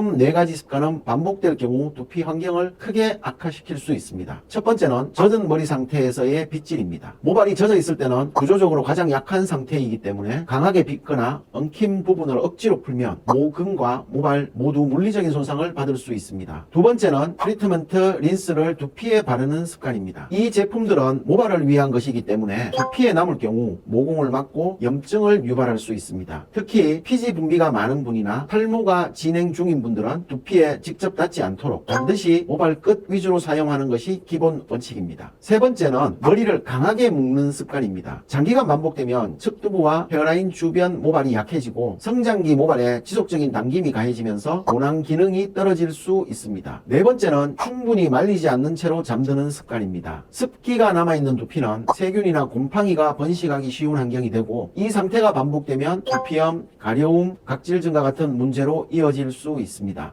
다음 네 가지 습관은 반복될 경우 두피 환경을 크게 악화시킬 수 있습니다. 첫 번째는 젖은 머리 상태에서의 빗질입니다. 모발이 젖어 있을 때는 구조적으로 가장 약한 상태이기 때문에 강하게 빗거나 엉킨 부분을 억지로 풀면 모근과 모발 모두 물리적인 손상을 받을 수 있습니다. 두 번째는 트리트먼트 린스를 두피에 바르는 습관입니다. 이 제품들은 모발을 위한 것이기 때문에 두피에 남을 경우 모공을 막고 염증을 유발할 수 있습니다. 특히 피지 분비가 많은 분이나 탈모가 진행 중인 분 들은 두피에 직접 닿지 않도록 반드시 모발 끝 위주로 사용하는 것이 기본 원칙입니다. 세 번째는 머리를 강하게 묶는 습관입니다. 장기간 반복되면 측두부와 헤어라인 주변 모발이 약해지고 성장기 모발에 지속적인 당김이 가해지면서 모낭 기능이 떨어질 수 있습니다. 네 번째는 충분히 말리지 않는 채로 잠드는 습관입니다. 습기가 남아있는 두피는 세균이나 곰팡이가 번식하기 쉬운 환경이 되고 이 상태가 반복되면 두피염, 가려움, 각질 증가 같은 문제로 이어질 수 있습니다.